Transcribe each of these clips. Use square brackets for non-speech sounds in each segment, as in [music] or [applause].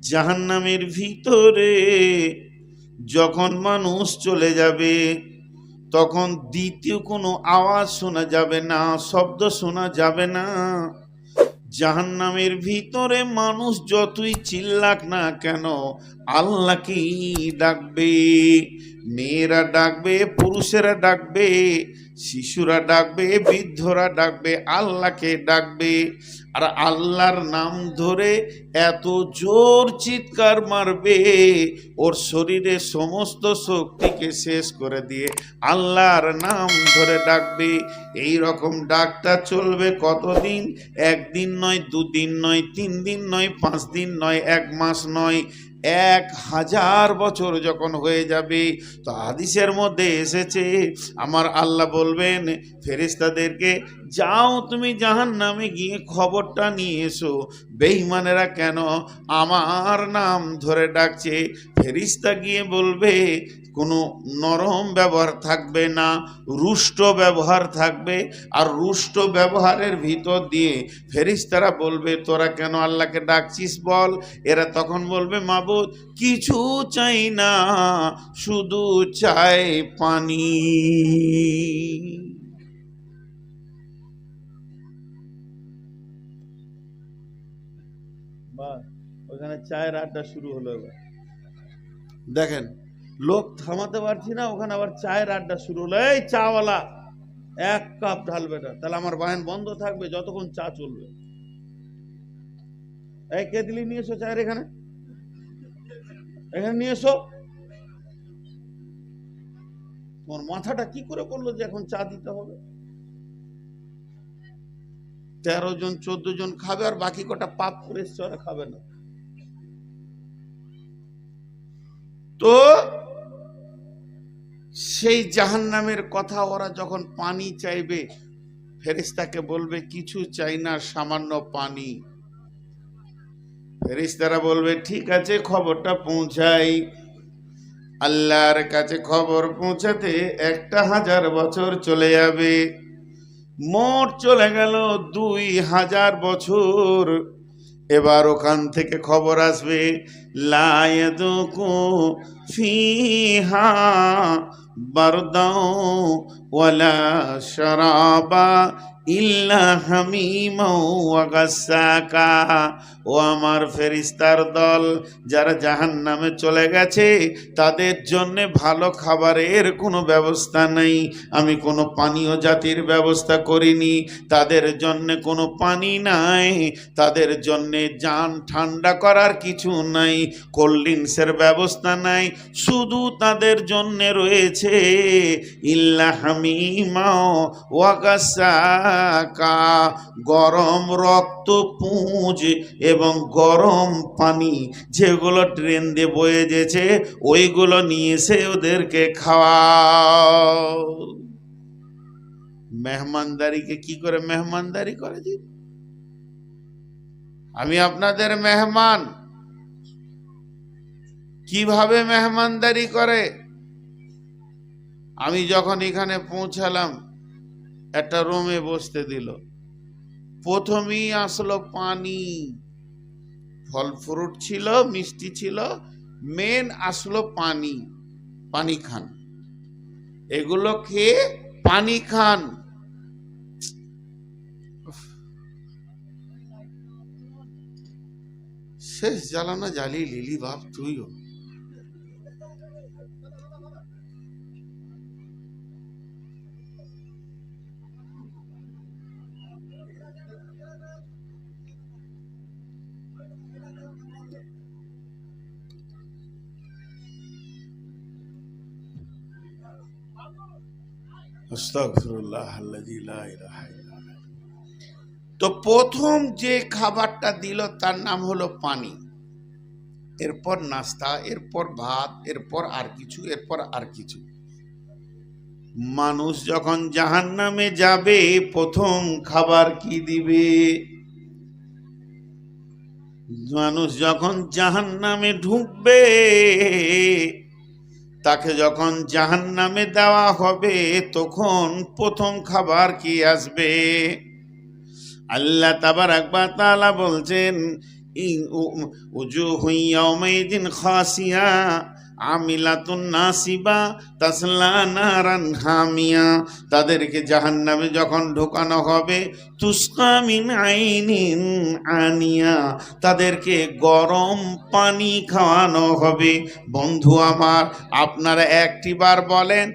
জাহান্নামের ভিতরে যখন মানুষ চলে যাবে, তখন দ্বিতীয় কোনো আওয়াজ শোনা যাবে না, শব্দ শোনা যাবে না। জাহান্নামের ভিতরে মানুষ যতই চিল্লাক না কেন, আল্লাহকেই ডাকবে, মেয়েরা ডাকবে, পুরুষেরা ডাকবে শিশুরা ডাকবে, বৃদ্ধরা ডাকবে, আল্লাহকে ডাকবে। আর আল্লাহর নাম ধরে এত জোর চিৎকার মারবে, ওর শরীরে সমস্ত শক্তিকে শেষ করে দিয়ে আল্লাহর নাম ধরে ডাকবে। এই রকম ডাকটা চলবে কতদিন? একদিন নয়, দুদিন নয়, তিন দিন নয়, পাঁচ দিন নয়, এক মাস নয়। এক হাজার বছর যখন হয়ে যাবে, তো আদিসের মধ্যে এসেছে, আমার আল্লাহ বলবেন ফেরিস্তাদেরকে যাও তুমি জাহান নামে গিয়ে খবরটা নিয়ে এসো। বেইমানেরা কেন আমার নাম ধরে ডাকছে? ফেরিস্তা গিয়ে বলবে কোনো নরম ব্যবহার থাকবে না রুষ্ট ব্যবহার থাকবে। আর রুষ্ট ব্যবহারের ভিতর দিয়ে ফেরিস্তারা বলবে তোরা কেন আল্লাহকে ডাকছিস বল? এরা তখন বলবে মাবুদ কিছু চাই না শুধু চাই পানি। ওখানে চায়ের আড্ডা শুরু হলো এবার। দেখেন লোক থামাতে পারছি না, ওখানে আবার চায়ের আড্ডা শুরু হলো। এই চাওয়ালা, এক কাপ ঢালবে না তাহলে আমার বায়ন বন্ধ থাকবে, যতক্ষণ চা চলবে। এই কেতলি নিয়ে এসো চায়ের এখানে। এখানে নিয়ে এসো। তোমার মাথাটা কি করে করল যে এখন চা দিতে হবে? তেরো জন, চোদ্দ জন খাবে, আর বাকি কটা পাপ করে এসছে, ওরা খাবে না। তো সেই জাহান্নামের কথা ওরা যখন পানি চাইবে ফেরিস্তাকে বলবে, কিছু চাই না, সামান্য পানি। ফেরিস্তারা বলবে, ঠিক আছে, খবরটা পৌঁছাই। আল্লাহর কাছে খবর পৌঁছাতে একটা হাজার বছর চলে যাবে। মোট চলে গেল দুই হাজার বছর। এবার ওখান থেকে খবর আসবে লায়দুকু ফিহা বারদাও ওয়ালা শারাবা ইল্লা হামিমাও ওয়া ও আমার ফেরিস্তার দল, যারা জাহান নামে চলে গেছে, তাদের জন্যে ভালো খাবারের কোনো ব্যবস্থা নেই। আমি কোনো পানীয় জাতির ব্যবস্থা করিনি। তাদের জন্যে কোনো পানি নাই। তাদের জন্যে যান ঠান্ডা করার কিছু নাই। কোল্ড ড্রিঙ্কসের ব্যবস্থা নাই। শুধু তাদের জন্যে রয়েছে, ইল্লা হামিমাও ওয়াগাসাকা গরম রক্ত পুঁজ এবং গরম পানি যেগুলো ট্রেন দিয়ে বয়ে যেছে, ওইগুলো নিয়ে এসে ওদেরকে খাওয়াও। মেহমানদারিকে কি করে মেহমানদারি করে জি আমি আপনাদের মেহমান। কীভাবে মেহমানদারি করে? আমি যখন এখানে পৌঁছালাম একটা রুমে বসতে দিল। প্রথমেই আসলো পানি। ফল ফ্রুট ছিল, মিষ্টি ছিল মেন আসলো পানি পানি খান। এগুলো খেয়ে পানি খান। শেষ জ্বালানা জ্বালিয়ে লিলি বাপ, তুইও। তো প্রথম যে খাবারটা দিল তার নাম হলো পানি। এরপর নাস্তা, এরপর ভাত, এরপর আর কিছু, এরপর আর কিছু। মানুষ যখন জাহান্নামে যাবে, প্রথম খাবার কি দিবে? মানুষ যখন জাহান্নামে ঢুকবে তাকে যখন জাহান নামে দেওয়া হবে, তখন প্রথম খাবার কি আসবে? আল্লাহ তাবার একবার তালা বলছেন উজু হইয়া দিন খাসিয়া, আমিলাতুন নাসিবা, তাসলা নারান হামিয়া। তাদেরকে জাহান্নামে যখন ঢোকানো হবে তুস্কা মিন আইনিন আনিয়া, তাদেরকে গরম পানি খাওয়ানো হবে। বন্ধু আমার, আপনারা একটি বার বলেন,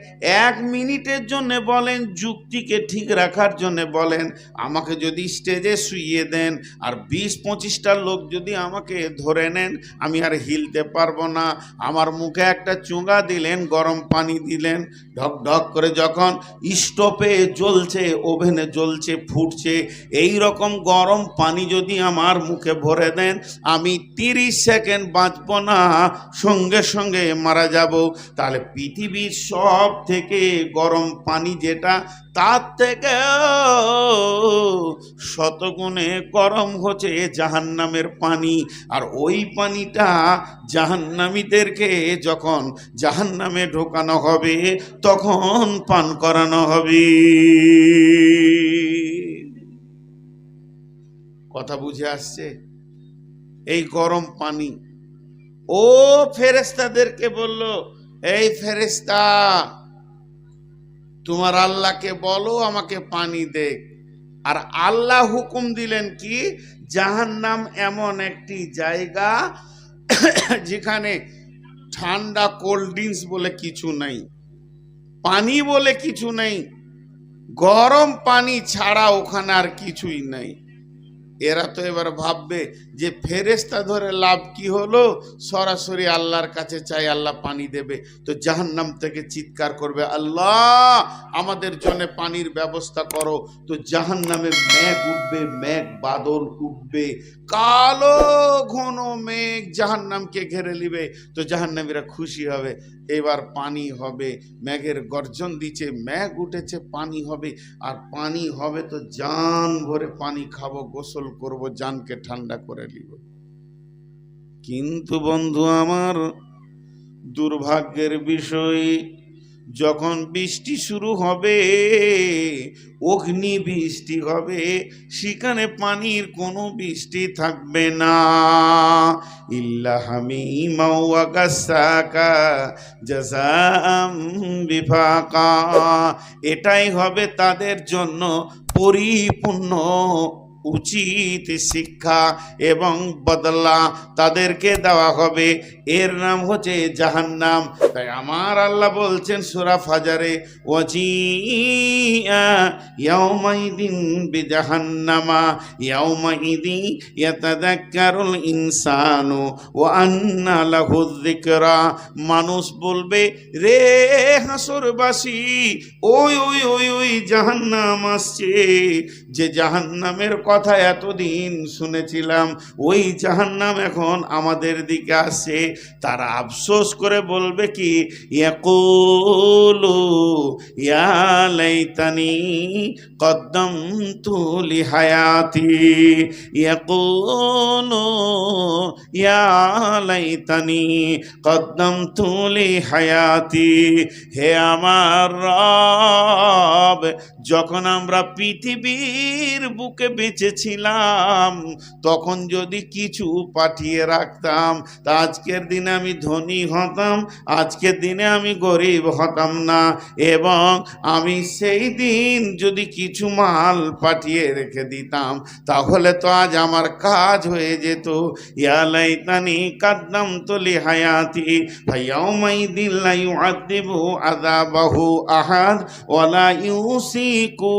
এক মিনিটের জন্য বলেন, যুক্তিকে ঠিক রাখার জন্য বলেন, আমাকে যদি স্টেজে শুইয়ে দেন, আর বিশ পঁচিশটা লোক যদি আমাকে ধরে নেন, আমি আর হিলতে পারব না। আমার মুখে একটা চুঙ্গা দিলেন, গরম পানি দিলেন ঢক ঢক করে যখন স্টোভে জ্বলছে, ওভেনে জ্বলছে, ফুটছে এই রকম গরম পানি যদি আমার মুখে ভরে দেন, আমি তিরিশ সেকেন্ড বাঁচব না, সঙ্গে সঙ্গে মারা যাব। তাহলে পৃথিবীর সব থেকে গরম পানি যেটা, তার থেকে শতগুণে গরম হচ্ছে জাহান্নামের পানি। আর ওই পানিটা জাহান্নামীদেরকে যখন জাহান্নামে ঢোকানো হবে, তখন পান করানো হবে। কথা বুঝে আসছে? এই গরম পানি। ও ফেরেস্তাদেরকে বলল, এই ফেরেস্তা তোমার আল্লাহকে বলো, আমাকে পানি দে আর আল্লাহ হুকুম দিলেন কি? জাহান্নাম এমন একটি জায়গা [coughs] যেখানে ঠান্ডা কোল্ড ড্রিঙ্কস বলে কিছু নাই, পানি বলে কিছু নেই, গরম পানি ছাড়া ওখানে আর কিছুই নাই। এরা তো এবার ভাববে যে ফেরেস্তা ধরে লাভ কি হলো? সরাসরি আল্লাহর কাছে চাই আল্লাহ পানি দেবে। তো জাহান্নাম থেকে চিৎকার করবে, আল্লাহ, আমাদের জন্য পানির ব্যবস্থা করো। তো জাহান্নামে মেঘ উঠবে, মেঘ বাদল উঠবে, কালো ঘন মেঘ জাহান্নামকে ঘেরে নিবে। তো জাহান্নামীরা খুশি হবে, এবার পানি হবে, মেঘের গর্জন দিচ্ছে, মেঘ উঠেছে, পানি হবে। আর পানি হবে তো জান ভরে পানি খাব, গোসল করব, জানকে ঠান্ডা করে নিব। কিন্তু বন্ধু আমার, দুর্ভাগ্যের বিষয়, যখন বৃষ্টি শুরু হবে, অগ্নি বৃষ্টি হবে, সেখানে পানির কোনো বৃষ্টি থাকবে না। ইল্লাহামি বিফাকা। এটাই হবে তাদের জন্য পরিপূর্ণ উচিত শিক্ষা এবং বদলা তাদেরকে দেওয়া হবে। এর নাম হচ্ছে জাহান্নাম। তাই আমার আল্লাহ বলছেন সুরা ফাজারে মানুষ বলবে, রে হাসরবাসী, ওই ওই ওই ওই জাহান্নাম আসছে। যে জাহান্নামের কথা এতদিন শুনেছিলাম, ওই জাহান্নাম এখন আমাদের দিকে আসে তারা আফসোস করে বলবে কি, ইয়াকুলু, ইয়া লাইতানি কদ্দামতু লিহায়াতি, ইয়াকুলু, ইয়া লাইতানি কদ্দামতু লিহায়াতি। হে আমার রব, যখন আমরা পৃথিবীর বুকে বেঁচেছিলাম, তখন যদি কিছু পাঠিয়ে রাখতাম, তা আজকের দিনে আমি ধনী হতাম, আজকের দিনে আমি গরিব হতাম না, এবং আমি সেই দিন যদি কিছু মাল পাঠিয়ে রেখে দিতাম, তাহলে তো আজ আমার কাজ হয়ে যেত। ইয়ালাইতানি কাদ্দাম তলি হায়াতি ফাইয়াউমাই দিল্লা ইউআদিবু আযাবাহু আহাদ ওয়ালা ইউসিকু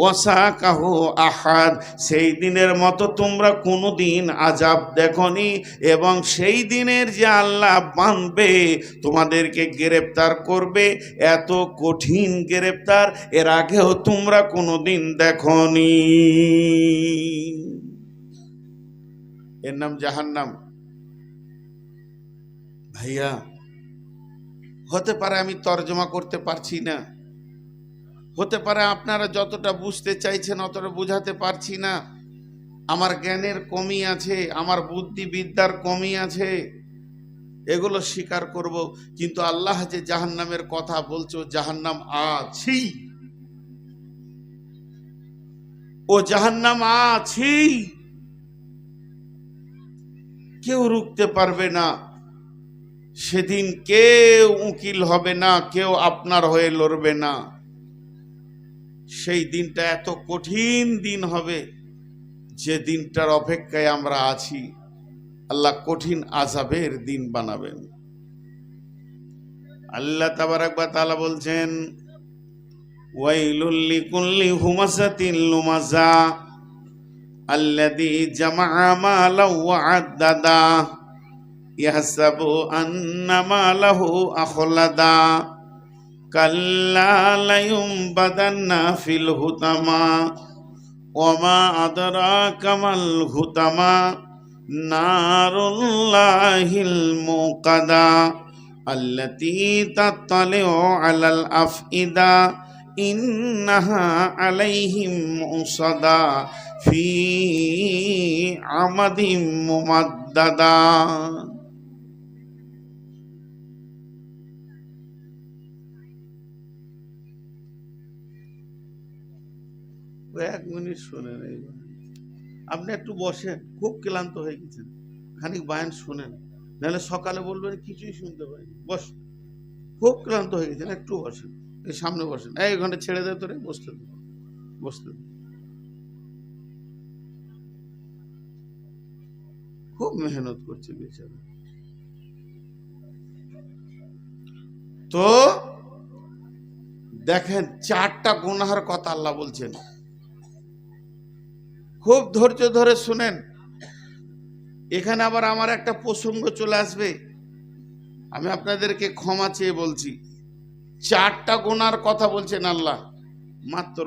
ওয়াসাকাহু আহাদ। সেই দিনের মতো তোমরা কোনো দিন আজাব দেখনি এবং সেই দিনের যে আল্লাহ বানবে তোমাদেরকে গ্রেপ্তার করবে, এত কঠিন গ্রেপ্তার, এর আগেও তোমরা কোনো দিন দেখনি। এর নাম জাহান্নাম। ভাইয়া, হতে পারে আমি তর্জমা করতে পারছি না। হতে পারে আপনারা যতটা বুঝতে চাইছেন, অতটা বোঝাতে পারছি না। আমার জ্ঞানের কমি আছে, আমার বুদ্ধিবিদ্যার কমি আছে। এগুলো স্বীকার করব, কিন্তু আল্লাহ যে জাহান্নামের কথা বলছো জাহান্নাম আছি। ও জাহান্নাম আছি। কেউ রুখতে পারবে না। সেদিন কেউ উকিল হবে না, কেউ আপনার হয়ে লড়বে না। সেই দিনটা এত কঠিন দিন হবে যে দিনটার অপেক্ষায় আমরা আছি। আল্লাহ কঠিন আজাবের দিন বানাবেন। আল্লাহ তাবারাকবা তাআলা বলছেন হুমাসাতিন লুমাজা আল্লাযী জামা ফিল হুতামা ওমা আদরাকা মাল হুতামা, নারুল্লাহিল মুকাদা, আল্লাতী তাত্তালিউ আলাল আফইদা, ইন্নাহা আলাইহিম মুসাদা, ফি আমাদিম মুমাদ্দাদা। ও এক মিনিট শোনেন এইবার। আপনি একটু বসেন, খুব ক্লান্ত হয়ে গেছেন। খানিক বায়ান শোনেন, নাহলে সকালে বলবেন কিছুই শুনতে পারিনি বস, খুব ক্লান্ত হয়ে গেছেন, একটু বসেন। এই সামনে বসেন। এই ঘণ্টা ছেড়ে দে তোরে, বসতে দে। বসতে দে। খুব মেহনত করছে বেচারা। তো দেখেন, চারটা গুনাহার কথা আল্লাহ বলছেন। খুব ধৈর্য ধরে শুনেন। এখানে আবার আমার একটা প্রসঙ্গ চলে আসবে। আমি আপনাদেরকে ক্ষমা চেয়ে বলছি। চারটা গোনার কথা বলছেন আল্লাহ। মাত্র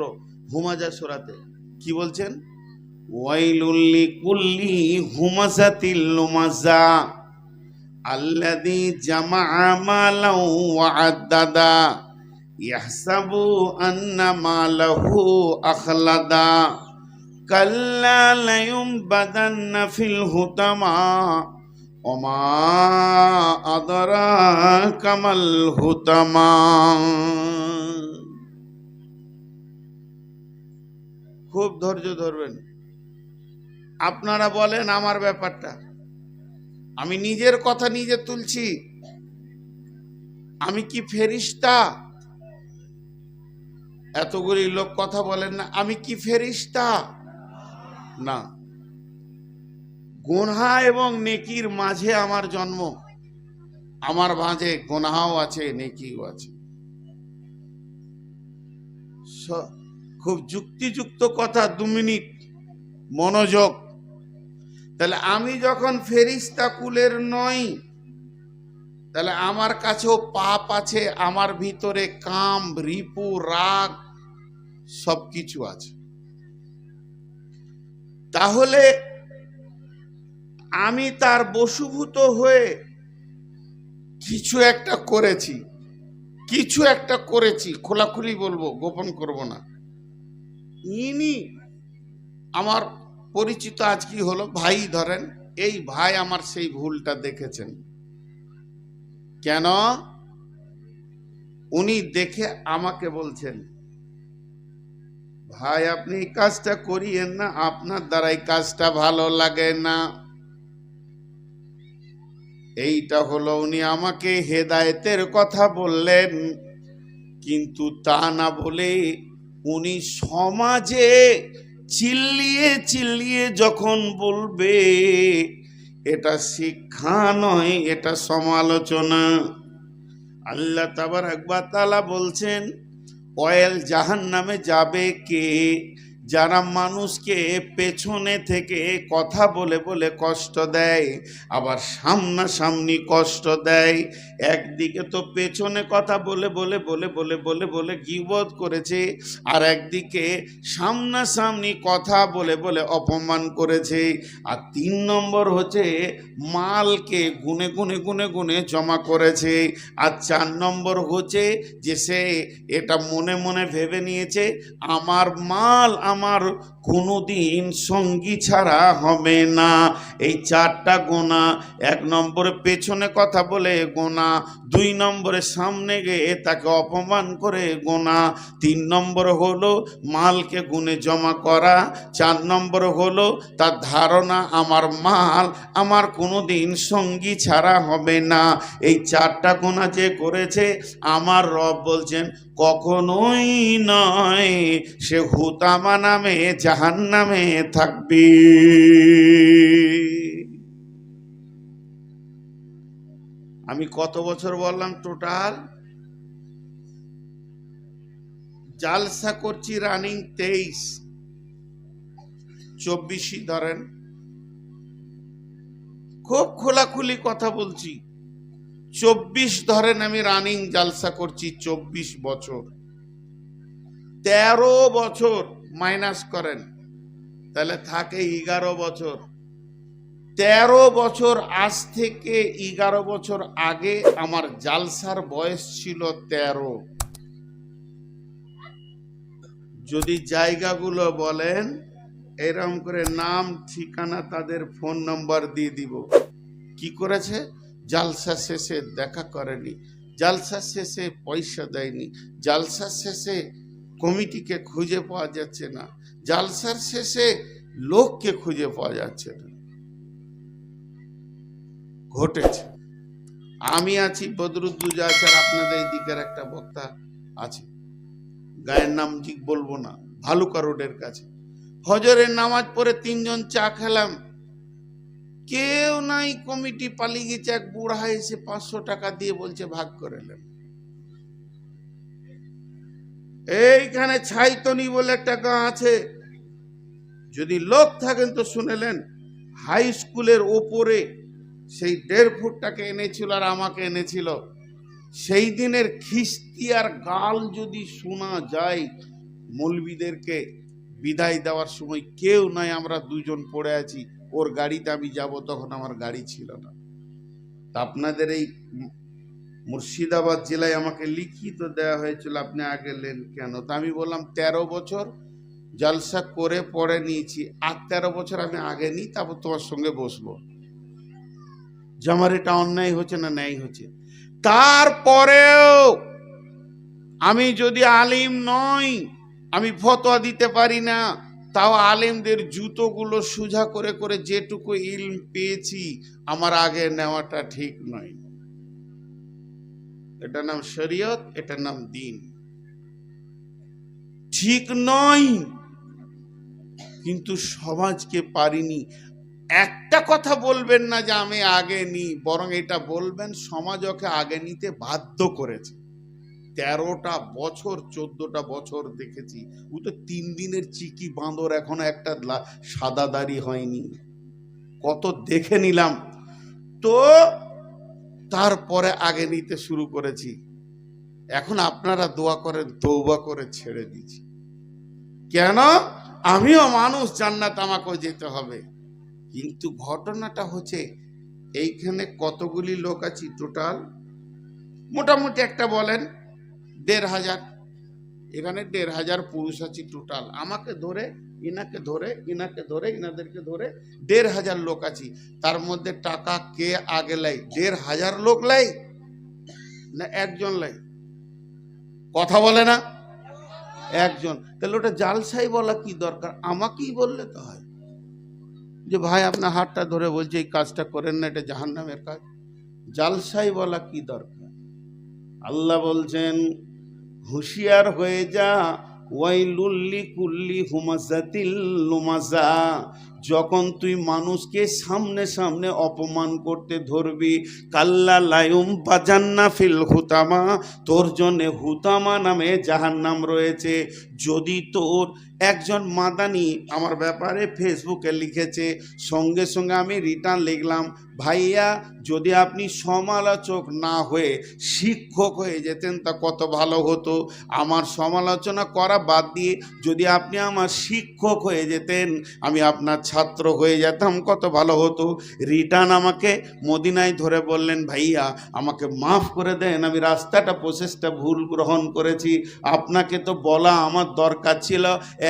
হুমাজা সোরাতে। কি বলছেন? ওয়াইলুল্লি কুল্লি হুমাজাতিল লুমাজা আল্লাযী জামাআ মালাও ওয়া আদ্দাদা ইয়াহসাবু আন্না মালাহু আখলাদা। কাল্লা লায়ুমবাদান্না ফিল হুতামা, ওমা আদরাকা মাল হুতামা। খুব ধৈর্য ধরবেন। আপনারা বলেন আমার ব্যাপারটা। আমি নিজের কথা নিজে তুলছি। আমি কি ফেরিস্তা? এতগুলি লোক কথা বলেন না। আমি কি ফেরিস্তা? না। গোনহা এবং নেকির মাঝে আমার জন্ম। আমার মাঝে গোনহাও আছে, নেকিও আছে। খুব যুক্তিযুক্ত কথা, দু মিনিট মনোযোগ। তাহলে আমি যখন ফেরিস্তা কুলের নই, তাহলে আমার কাছেও পাপ আছে, আমার ভিতরে কাম, রিপু, রাগ সব কিছু আছে। তাহলে আমি তার বসুভূত হয়ে কিছু একটা করেছি, কিছু একটা করেছি, খোলাখুলি বলব, গোপন করব না। ইনি আমার পরিচিত আজ কি হলো? ভাই ধরেন, এই ভাই আমার সেই ভুলটা দেখেছেন। কেন? উনি দেখে আমাকে বলছেন ভাই, আপনি কাজটা করিয়েন না, আপনার দ্বারাই কাজটা ভালো লাগে না। এইটা হলো উনি আমাকে হেদায়েতের কথা বললেন, কিন্তু তা না বলে উনি সমাজে চিল্লিয়ে চিল্লিয়ে যখন বলবে, এটা শিক্ষা নয়, এটা সমালোচনা। আল্লাহ তাবার একবার তালা বলছেন অয়েল জাহান নামে যাবে কে? যারা মানুষকে পেছনে থেকে কথা বলে বলে কষ্ট দেয়, আবার সামনাসামনি কষ্ট দেয়। একদিকে তো পেছনে কথা বলে বলে বলে বলে বলে বলে গিবত করেছে, আর একদিকে সামনাসামনি কথা বলে বলে অপমান করেছে। আর তিন নম্বর হচ্ছে মালকে গুনে গুনে গুনে গুনে জমা করেছে। আর চার নম্বর হচ্ছে যে সে এটা মনে মনে ভেবে নিয়েছে, আমার মাল আমার কোনোদিন সঙ্গী ছাড়া হবে না। এই চারটা গোনা এক নম্বরে পেছনে কথা বলে গোনা দুই নম্বরে সামনে গিয়ে তাকে অপমান করে গোনা। তিন নম্বর হলো মালকে গুণে জমা করা। চার নম্বর হলো তার ধারণা, আমার মাল আমার কোনো দিন সঙ্গী ছাড়া হবে না। এই চারটা গোনা যে করেছে, আমার রব বলছেন, কখনোই নয়, সে হুতামা নামে জাহান নামে থাকবে। আমি কত বছর বললাম? টোটাল জালসা করছি রানিং তেইশ। চব্বিশই ধরেন। খুব খোলাখুলি কথা বলছি। চব্বিশ ধরেন আমি রানিং জালসা করছি চব্বিশ বছর। তেরো বছর মাইনাস করেন। তাহলে থাকে এগারো বছর। তেরো বছর আজ থেকে এগারো বছর আগে আমার জালসার বয়স ছিল তেরো। যদি জায়গাগুলো বলেন, এরম করে নাম, ঠিকানা, তাদের ফোন নাম্বার দিয়ে দিব। কি করেছে? জালসা শেষে দেখা করেনি। জালসা শেষে পয়সা দেয়নি। জালসার শেষে কমিটিকে খুঁজে পাওয়া যাচ্ছে না। জালসার শেষে লোককে খুঁজে পাওয়া যাচ্ছে না। ঘটেছে। আমি আছি বদরুদ্দুজা আছে আর আপনাদের দিকের একটা বক্তা আছে। গায়ের নাম ঠিক বলব না, ভালুকা রোডের কাছে। হজরের নামাজ পড়ে তিনজন চা খেলাম। কেউ নাই, কমিটি পালিয়ে গেছে, এক বুড়া এসে পাঁচশো টাকা দিয়ে বলছে, ভাগ করে নেন এইখানে ছাইতনি বলে একটা গাঁ আছে। যদি লোক থাকেন তো শুনেলেন হাই স্কুলের ওপরে সেই দেড় ফুটটাকে এনেছিল আর আমাকে এনেছিল। সেই দিনের খিস্তি আর গাল যদি শোনা যায় মলবিদেরকে বিদায় দেওয়ার সময় কেউ নাই আমরা দুজন পড়ে আছি, ওর গাড়িতে আমি যাব, তখন আমার গাড়ি ছিল না। তা আপনাদের এই মুর্শিদাবাদ জেলায় আমাকে লিখিত দেওয়া হয়েছিল, আপনি আগে নেন কেন? তা আমি বললাম, তেরো বছর জলসা করে পরে নিয়েছি, আর তেরো বছর আমি আগে নিই, তারপর তোমার সঙ্গে বসবো। যে আমার এটা অন্যায় হচ্ছে না ন্যায় হচ্ছে। তারপরেও আমি যদি আলিম নই, আমি ফতোয়া দিতে পারি না, তাও আলেমদের জুতোগুলো সোজা করে করে যেটুকু ইলম পেয়েছি, আমার আগে নেওয়াটা ঠিক নয়। এটার নাম শরীয়ত, এটার নাম দিন। ঠিক নয়, কিন্তু সমাজকে পারিনি। একটা কথা বলবেন না যে আমি আগে নিই বরং এটা বলবেন সমাজ ওকে আগে নিতে বাধ্য করেছে। তেরোটা বছর, চোদ্দটা বছর দেখেছি, ও তো তিন দিনের চিকি বাঁদর, এখনও একটা সাদা দাড়ি হয়নি। কত দেখে নিলাম। তো তারপরে আগে নিতে শুরু করেছি। এখন আপনারা দোয়া করেন তৌবা করে ছেড়ে দিচ্ছি। কেন? আমিও মানুষ, জান্নাত আমাকেও যেতে হবে। কিন্তু ঘটনাটা হচ্ছে এইখানে কতগুলি লোক আছি টোটাল? মোটামুটি একটা বলেন, দেড় হাজার। এখানে দেড় হাজার পুরুষ আছি টোটাল। আমাকে ধরে, ইনাকে ধরে ইনাকে ধরে, ইনাদেরকে ধরে দেড় হাজার লোক আছি। তার মধ্যে টাকা কে আগে লাই? দেড় হাজার লোক লাই না একজন লাই? কথা বলে না? একজন। তাহলে ওটা জালসাই বলা কি দরকার? আমাকেই বললে তো হয়। যে ভাই, আপনার হাতটা ধরে বলছে, এই কাজটা করেন না, এটা জাহান নামের কাজ। জালসাই বলা কি দরকার? আল্লাহ বলছেন, হুঁশিয়ার হয়ে যা ওয়াইলুল্লি কুল্লি হুমাজাতিল যখন তুই মানুষকে সামনে সামনে অপমান করতে ধরবি, কাল্লা লায়ুম বাজান্না ফিল হুতামা, তোর জন্যে হুতামা নামে জাহান্নাম রয়েছে। যদি তোর একজন মাদানি আমার ব্যাপারে ফেসবুকে লিখেছে, সঙ্গে সঙ্গে আমি রিটার্ন লিখলাম, ভাইয়া, যদি আপনি সমালোচক না হয়ে শিক্ষক হয়ে যেতেন, তা কত ভালো হতো। আমার সমালোচনা করা বাদ দিয়ে যদি আপনি আমার শিক্ষক হয়ে যেতেন, আমি আপনার ছাত্র হয়ে যেতাম, কত ভালো হতো। রিটার্ন আমাকে মদিনায় ধরে বললেন, ভাইয়া, আমাকে মাফ করে দেন, আমি রাস্তাটা প্রসেসটা ভুল গ্রহণ করেছি। আপনাকে তো বলা আমার দরকার ছিল।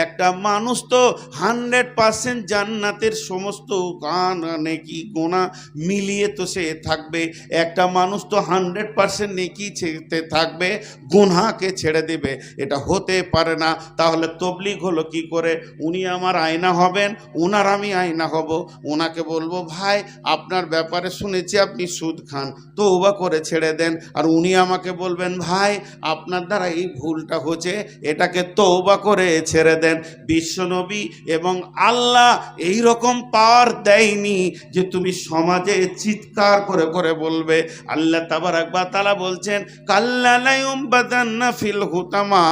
একটা মানুষ তো হান্ড্রেড পার্সেন্ট জান্নাতের সমস্ত গান, নেকি, গোনা মিলিয়ে তো সে থাকবে। একটা মানুষ তো হান্ড্রেড পার্সেন্ট নেকি ছেড়ে থাকবে, গুনহাকে ছেড়ে দেবে। এটা হতে পারে না। তাহলে তবলিগ হলো কি করে? উনি আমার আয়না হবেন ওনার আমি আয়না হব। ওনাকে বলব, ভাই, আপনার ব্যাপারে শুনেছি আপনি সুদ খান তো ওবা করে ছেড়ে দেন। আর উনি আমাকে বলবেন, ভাই, আপনার দ্বারা এই ভুলটা হচ্ছে, এটাকে তৌবা করে ছেড়ে দেন। বিশ্বনবী এবং আল্লাহ এই রকম পাওয়ার দেয়নি যে তুমি সমাজে চিৎকার করে করে বলবে। আল্লাহ তাবার একবার তালা বলছেন কাল্লালায়ুম বাদান্না ফিল হুতামা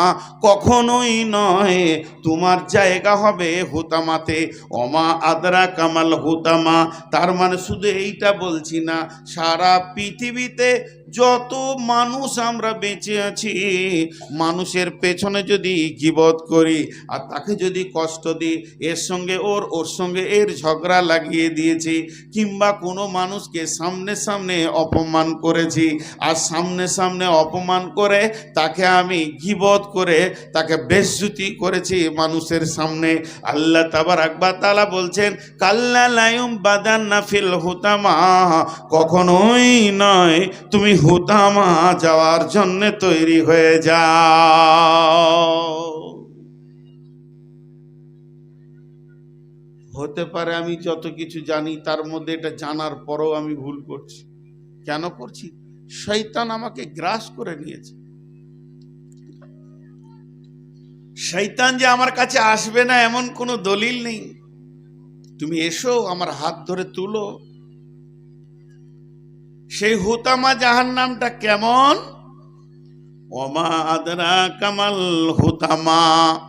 কখনোই নয়, তোমার জায়গা হবে হুতামাতে। অমা আদরা কামাল হুতামা। তার মানে শুধু এইটা বলছি না, সারা পৃথিবীতে যত মানুষ আমরা বেঁচে আছি, মানুষের পেছনে যদি গিবত করি আর তাকে যদি কষ্ট দিই, এর সঙ্গে ওর ওর সঙ্গে এর ঝগড়া লাগিয়ে দিয়েছি, কিংবা কোনো মানুষকে সামনে সামনে অপমান করেছি, আর সামনে সামনে অপমান করে তাকে আমি গিবত করে, তাকে বেজ্জুতি করেছি মানুষের সামনে, আল্লাহ তাবার আকবার তালা বলছেন, কাল্লা লায়ুম বাদান নাফিল হুতামা। কখনোই নয়, তুমি হুতামা যাওয়ার জন্য তৈরি হয়ে যাও। হতে পারে আমি যত কিছু জানি, তার মধ্যে এটা জানার পরও আমি ভুল করছি। কেন করছি? শৈতান আমাকে গ্রাস করে নিয়েছে। শৈতান যে আমার কাছে আসবে না, এমন কোনো দলিল নেই। তুমি এসো, আমার হাত ধরে তুলো। সেই হুতামা জাহান নামটা কেমন? ওমা আদরা কামাল হুতামা।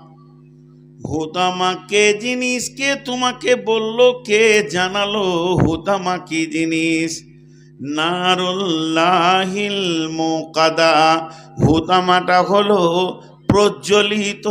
হুতামা কে জিনিস? কে তোমাকে বলল? কে জানালো? হুতামা কি জিনিস? নারুল্লাহিল মোকাদা। হুতামাটা হলো প্রজ্বলিত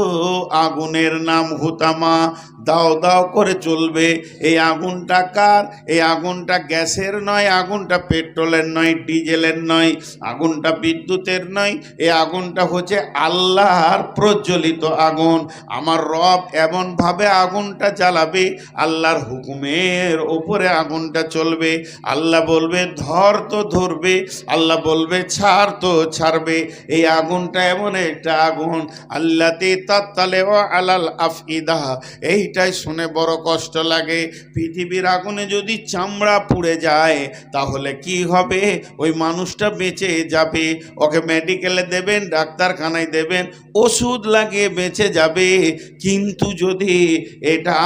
আগুনের নাম হুতামা। দাও দাও করে চলবে এই আগুনটা কার? এই আগুনটা গ্যাসের নয়, আগুনটা পেট্রোলের নয়, ডিজেলের নয়, আগুনটা বিদ্যুতের নয়, এই আগুনটা হচ্ছে আল্লাহর প্রজ্বলিত আগুন। আমার রব এমনভাবে আগুনটা জ্বালাবে, আল্লাহর হুকুমের ওপরে আগুনটা চলবে। আল্লাহ বলবে, ধর তো ধরবে। আল্লাহ বলবে, ছাড় তো ছাড়বে। এই আগুনটা এমন একটা আগুন। আল্লাতে তাত্তালে ও আলাল আফিদা এইটাই শুনে বড় কষ্ট লাগে। পৃথিবীর আগুনে যদি চামড়া পুড়ে যায়, তাহলে কি হবে? ওই মানুষটা বেঁচে যাবে। ওকে মেডিকেলে দেবেন, ডাক্তারখানায় দেবেন, ওষুধ লাগিয়ে বেঁচে যাবে। কিন্তু যদি এটা,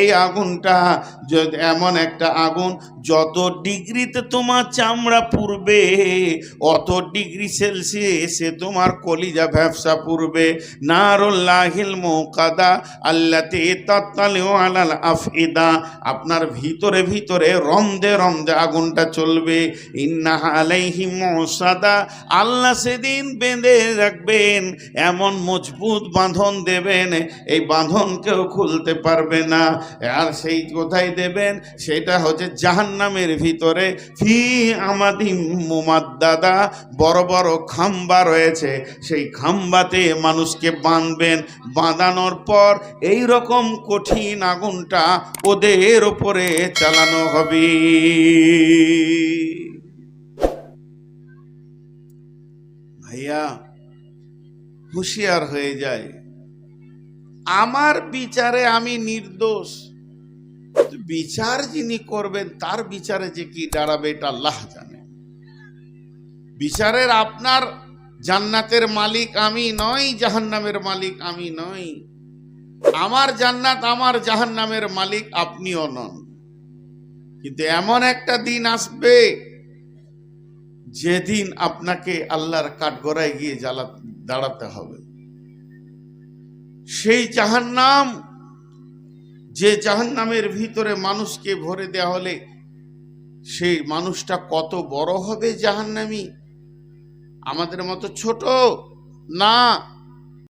এই আগুনটা এমন একটা আগুন, যত ডিগ্রিতে তোমার চামড়া পুড়বে, অত ডিগ্রি সেলসিয়াসে তোমার কলিজা ব্যবসা পুড়বে। নারুল্লাহিল মুকাদা আল্লাতে আফইদা, আপনার ভিতরে ভিতরে রমদে রমদে আগুনটা চলবে। আল্লাহ সেদিন বেঁধে রাখবেন, এমন মজবুত বাঁধন দেবেন, এই বাঁধন কেউ খুলতে পারবে না। আর সেই কোথায় দেবেন? সেটা হচ্ছে জাহান্নামের ভিতরে। ফি আমাদি মুমাদ্দাদা, বড় বড় খাম্বা রয়েছে। সেই খাম্বাতে মানুষকে বাঁধবেন। বাঁধানোর পর এই রকম কঠিন আগুনটা ওদের ওপরে চালানো হবে। ভাইয়া, হুঁশিয়ার হয়ে যায়। আমার বিচারে আমি নির্দোষ। বিচার যিনি করবেন, তার বিচারে যে কি দাঁড়াবে, এটা আল্লাহ জানে। বিচারের আপনার জান্নাতের মালিক আমি নই, জাহান্নামের মালিক আমি নই। আমার জান্নাত আমার জাহান্নামের মালিক আপনিও নন। কিন্তু এমন একটা দিন আসবে, যেদিন আপনাকে আল্লাহর কাঠগড়ায় গিয়ে জ্বালা, দাঁড়াতে হবে। সেই জাহান্নাম, যে জাহান্নামের ভিতরে মানুষকে ভরে দেওয়া হলে, সেই মানুষটা কত বড় হবে জাহান্নামী? আমাদের মতো ছোট? না।